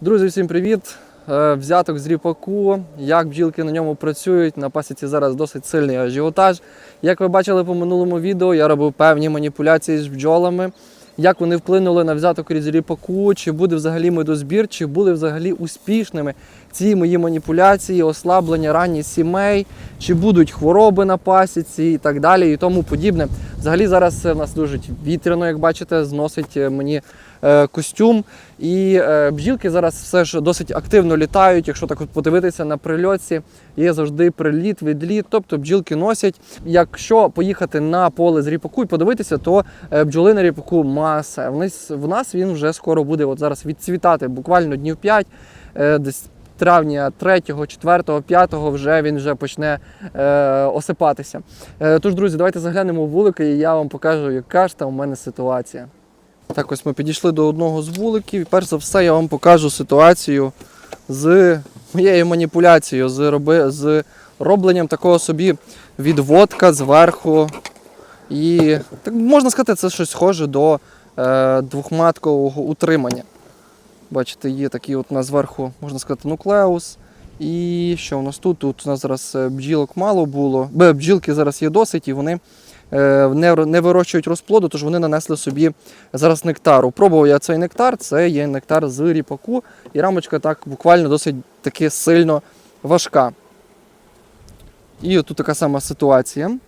Друзі, всім привіт! Е, Взяток з ріпаку, як бджілки на ньому працюють. На пасіці зараз досить сильний ажіотаж. Як ви бачили по минулому відео, я робив певні маніпуляції з бджолами. Як вони вплинули на взяток з ріпаку, чи буде взагалі медозбір, чи були взагалі успішними ці мої маніпуляції, ослаблення ранніх сімей, чи будуть хвороби на пасіці і так далі, і тому подібне. Взагалі зараз е, в нас дуже вітряно, як бачите, зносить е, мені костюм. І е, бджілки зараз все ж досить активно літають. Якщо так подивитися на прильотці, є завжди приліт, відліт. Тобто бджілки носять. Якщо поїхати на поле з ріпаку і подивитися, то е, бджоли на ріпаку маса. В нас, він вже скоро буде от зараз відцвітати, буквально днів 5, е, десь. Травня 3, 4, 5 вже він вже почне е, осипатися. Е, тож, друзі, давайте заглянемо в вулики і я вам покажу, яка ж там у мене ситуація. Так, ось ми підійшли до одного з вуликів. І перш за все я вам покажу ситуацію з моєю маніпуляцією, з, роби, з робленням такого собі відводка зверху. І так можна сказати, це щось схоже до е, двохматкового утримання. Бачите, є такий от у нас зверху, можна сказати, нуклеус. І що у нас тут? Тут у нас зараз е, бджілок мало було. Бджілки зараз є досить, і вони не, вирощують розплоду, тож вони нанесли собі зараз нектару. Пробував я цей нектар, це є нектар з ріпаку, і рамочка так буквально досить таки сильно важка. І тут така сама ситуація.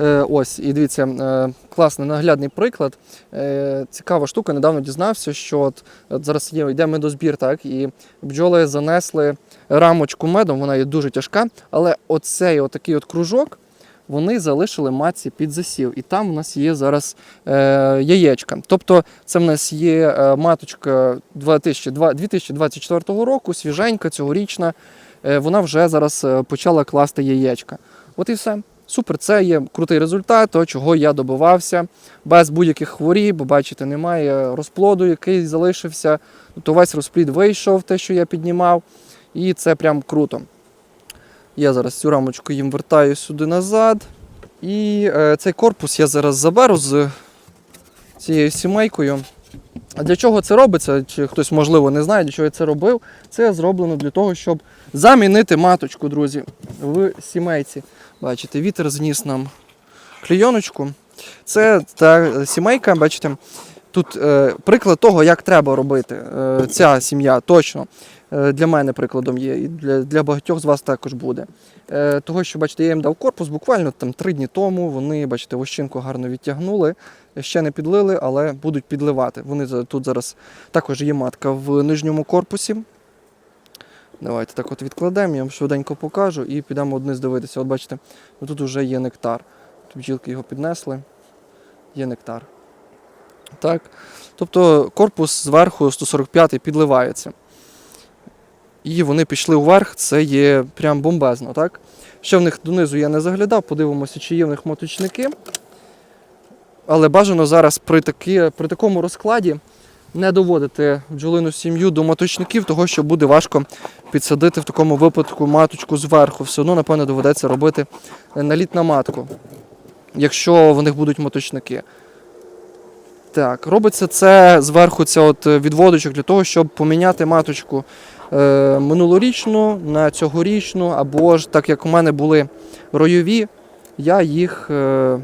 Е, ось, і дивіться, е, класний наглядний приклад. Е, цікава штука, недавно дізнався, що от, зараз йде медозбір, так, і бджоли занесли рамочку медом, вона є дуже тяжка, але оцей отакий от кружок вони залишили матці під засів. І там у нас є зараз е, яєчка. Тобто це в нас є е, маточка 2002 2024 року, свіженька, цьогорічна. Е, вона вже зараз е, почала класти яєчка. От і все. Супер, це є крутий результат, того, чого я добивався без будь-яких хворіб, бачите, немає розплоду, який залишився. Тобто весь розплід вийшов, те, що я піднімав, і це прям круто. Я зараз цю рамочку їм вертаю сюди назад. І е, цей корпус я зараз заберу з цією сімейкою. А для чого це робиться? Чи хтось, можливо, не знає, для чого я це робив. Це зроблено для того, щоб замінити маточку, друзі, в сімейці. Бачите, вітер зніс нам клейоночку. Це та сімейка, бачите, тут е, приклад того, як треба робити. Е, ця сім'я точно для мене прикладом є, і для, для багатьох з вас також буде. Е, того, що, бачите, я їм дав корпус буквально там три дні тому. Вони, бачите, вощинку гарно відтягнули, ще не підлили, але будуть підливати. Вони тут зараз також є матка в нижньому корпусі. Давайте так от відкладемо, я вам швиденько покажу і підемо одниз дивитися. От бачите, тут вже є нектар. Тут бджілки його піднесли, є нектар. Так. Тобто корпус зверху 145 підливається. І вони пішли вверх, це є прям бомбезно, так? Ще в них донизу я не заглядав, подивимося, чи є в них моточники. Але бажано зараз при, такі, при такому розкладі не доводити бджолину сім'ю до маточників, того що буде важко підсадити в такому випадку маточку зверху. Все одно, напевно, доведеться робити наліт на матку, якщо в них будуть маточники. Так, робиться це зверху ця от відводочок для того, щоб поміняти маточку е, минулорічну на цьогорічну, або ж так як у мене були ройові, я їх е,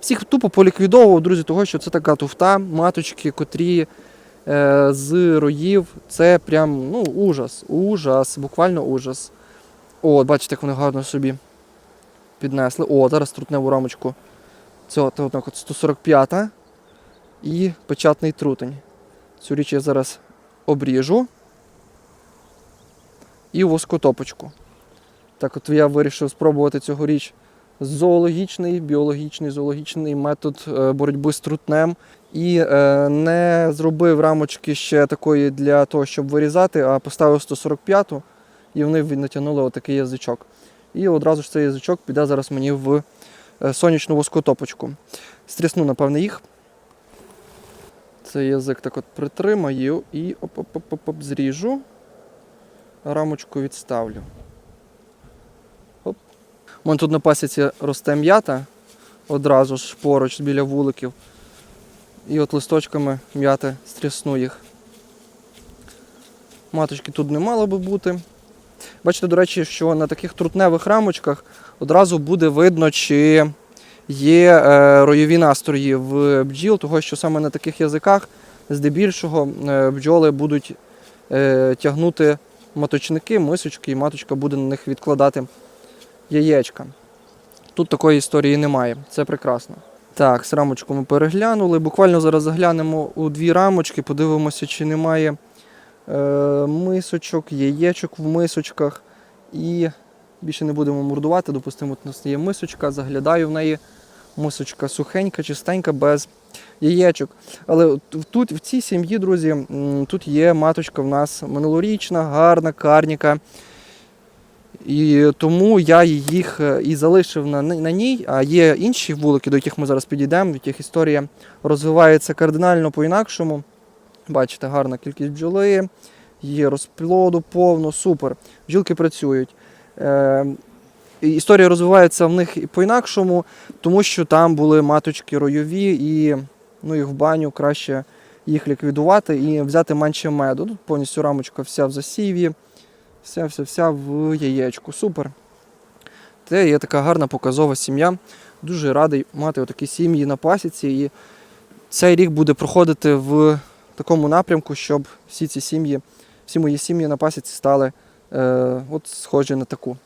всіх тупо поліквідовував, друзі, того, що це така туфта, маточки, котрі е, з роїв, це прям ну, ужас, ужас, буквально ужас. О, бачите, як вони гарно собі піднесли. О, зараз трутневу рамочку. Це от, от, от 145 і печатний трутень. Цю річ я зараз обріжу і воскотопочку. Так от я вирішив спробувати цьогоріч зоологічний, біологічний, зоологічний метод е, боротьби з трутнем. І е, не зробив рамочки ще такої для того, щоб вирізати, а поставив 145-ту, і вони натягнули отакий язичок. І одразу ж цей язичок піде зараз мені в е, сонячну воскотопочку. Стрісну, напевне, їх. Цей язик так от притримаю і оп-оп-оп-оп зріжу. Рамочку відставлю. Оп. У мене тут на пасіці росте м'ята одразу ж поруч біля вуликів. І от листочками м'яти стрісну їх. Маточки тут не мало би бути. Бачите, до речі, що на таких трутневих рамочках одразу буде видно, чи є е, ройові настрої в бджіл, того що саме на таких язиках здебільшого е, бджоли будуть е, тягнути маточники, мисочки, і маточка буде на них відкладати яєчка. Тут такої історії немає, це прекрасно. Так, з рамочку ми переглянули. Буквально зараз заглянемо у дві рамочки, подивимося, чи немає е, мисочок, яєчок в мисочках. І більше не будемо мордувати. Допустимо, у нас є мисочка, заглядаю в неї. Мисочка сухенька, чистенька, без яєчок. Але тут, в цій сім'ї, друзі, тут є маточка в нас минулорічна, гарна, карніка. І тому я їх е, і залишив на, на ній. А є інші вулики, до яких ми зараз підійдемо, в яких історія розвивається кардинально по-інакшому. Бачите, гарна кількість бджоли, є розплоду повно, супер. Бджілки працюють. Історія розвивається в них по-інакшому, тому що там були маточки ройові, і ну, їх в баню краще їх ліквідувати і взяти менше меду. Тут повністю рамочка вся в засіві, вся вся вся в яєчку. Супер. Це є така гарна показова сім'я. Дуже радий мати отакі сім'ї на пасіці. І цей рік буде проходити в такому напрямку, щоб всі ці сім'ї, всі мої сім'ї на пасіці стали е, от схожі на таку.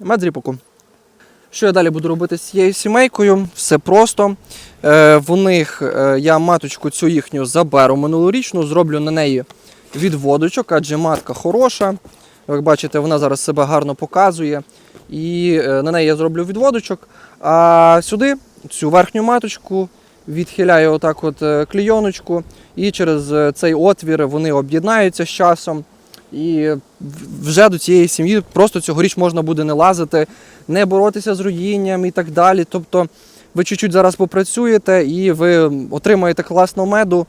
Мед ріпаку. Що я далі буду робити з цією сімейкою? Все просто. Е, в них е, я маточку цю їхню заберу минулорічну, зроблю на неї відводочок, адже матка хороша. Як бачите, вона зараз себе гарно показує. І е, на неї я зроблю відводочок. А сюди, цю верхню маточку, відхиляю отак от е, клійоночку, і через е, цей отвір вони об'єднаються з часом. І вже до цієї сім'ї просто цьогоріч можна буде не лазити, не боротися з руїнням і так далі. Тобто ви чуть-чуть зараз попрацюєте і ви отримаєте класну меду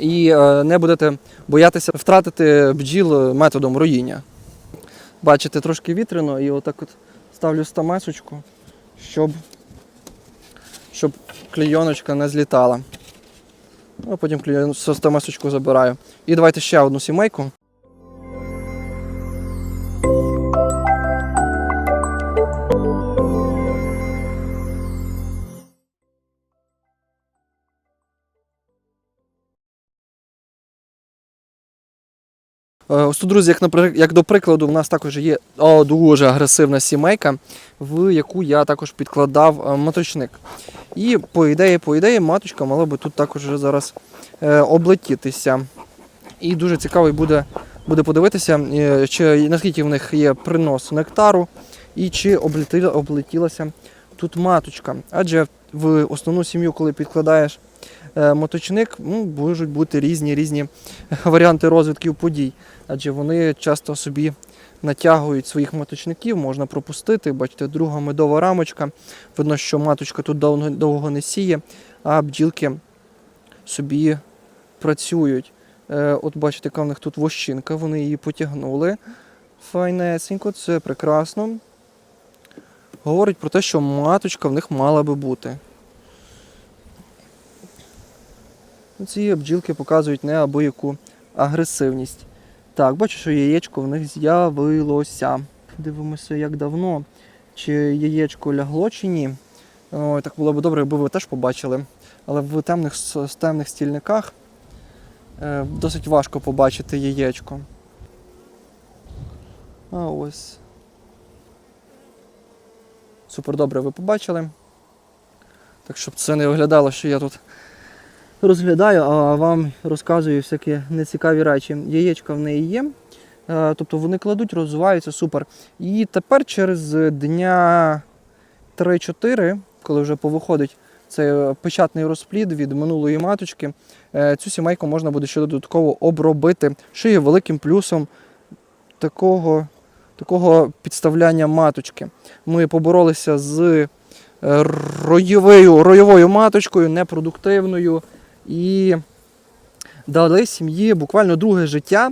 і е, не будете боятися втратити бджіл методом руїння. Бачите, трошки вітряно, і отак от ставлю стамесочку, щоб, щоб клійоночка не злітала. А потім клійон- стамесочку забираю. І давайте ще одну сімейку. Ось тут, друзі, як, як до прикладу, в нас також є о, дуже агресивна сімейка, в яку я також підкладав е, маточник. І по ідеї, по ідеї, маточка мала би тут також зараз е, облетітися. І дуже цікавий буде, буде подивитися, е, чи наскільки в них є принос нектару, і чи облетіла, облетілася тут маточка. Адже в основну сім'ю, коли підкладаєш е, моточник, ну, можуть бути різні різні варіанти розвитків подій. Адже вони часто собі натягують своїх маточників, можна пропустити. Бачите, друга медова рамочка. Видно, що маточка тут довго, довго не сіє, а бджілки собі працюють. Е, от бачите, яка в них тут вощинка, вони її потягнули. Файнесенько, це прекрасно. Говорить про те, що маточка в них мала би бути. Ці бджілки показують неабияку агресивність. Так, бачу, що яєчко в них з'явилося. Дивимося, як давно. Чи яєчко лягло, чи ні. Ой, так було б добре, якби ви теж побачили. Але в темних, темних стільниках е, досить важко побачити яєчко. А ось. Супер добре ви побачили. Так, щоб це не виглядало, що я тут розглядаю, а вам розказую всякі нецікаві речі. Яєчка в неї є. Е, Тобто вони кладуть, розвиваються супер. І тепер через дня 3-4, коли вже повиходить цей печатний розплід від минулої маточки, е, цю сімейку можна буде ще додатково обробити, що є великим плюсом такого, такого підставляння маточки. Ми поборолися з е, ройовою, ройовою маточкою, непродуктивною, і дали сім'ї буквально друге життя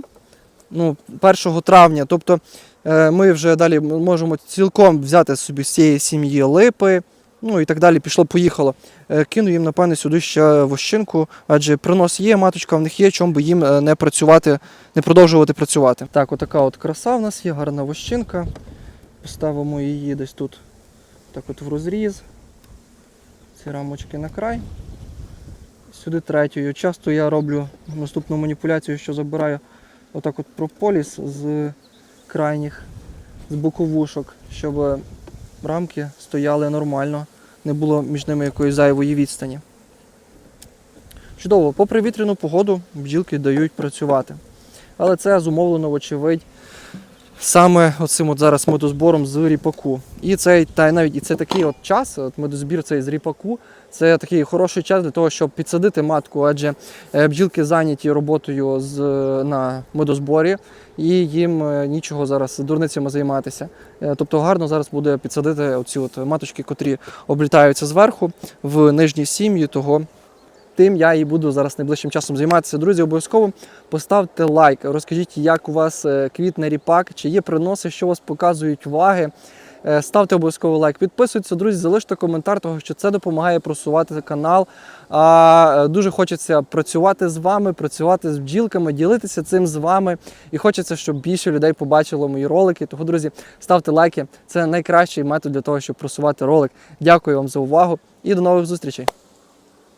ну, 1 травня. Тобто е, ми вже далі можемо цілком взяти собі з цієї сім'ї липи, Ну і так далі, пішло, поїхало. Е, Кину їм, напевне, сюди ще вощинку, адже принос є, маточка в них є, чому би їм е, не працювати, не продовжувати працювати. Так, отака от краса в нас є, гарна вощинка. Поставимо її десь тут, так от в розріз. Ці рамочки на край. Сюди третьою. Часто я роблю наступну маніпуляцію, що забираю отак от прополіс з крайніх, з боковушок, щоб рамки стояли нормально, не було між ними якоїсь зайвої відстані. Чудово, попри вітряну погоду бджілки дають працювати. Але це зумовлено, вочевидь, саме оцим от зараз медозбором з ріпаку. І цей, та навіть і це такий от час, от медозбір цей з ріпаку, це такий хороший час для того, щоб підсадити матку, адже е, бджілки зайняті роботою з, на медозборі, і їм е, нічого зараз дурницями займатися. Е, Тобто гарно зараз буде підсадити оці от маточки, котрі облітаються зверху в нижні сім'ї, того тим я і буду зараз найближчим часом займатися. Друзі, обов'язково поставте лайк, розкажіть, як у вас е, квітне ріпак, чи є приноси, що вас показують ваги. Е, Ставте обов'язково лайк, підписуйтесь, друзі, залиште коментар, того що це допомагає просувати канал. А е, дуже хочеться працювати з вами, працювати з бджілками, ділитися цим з вами. І хочеться, щоб більше людей побачило мої ролики. Тому, друзі, ставте лайки. Це найкращий метод для того, щоб просувати ролик. Дякую вам за увагу і до нових зустрічей.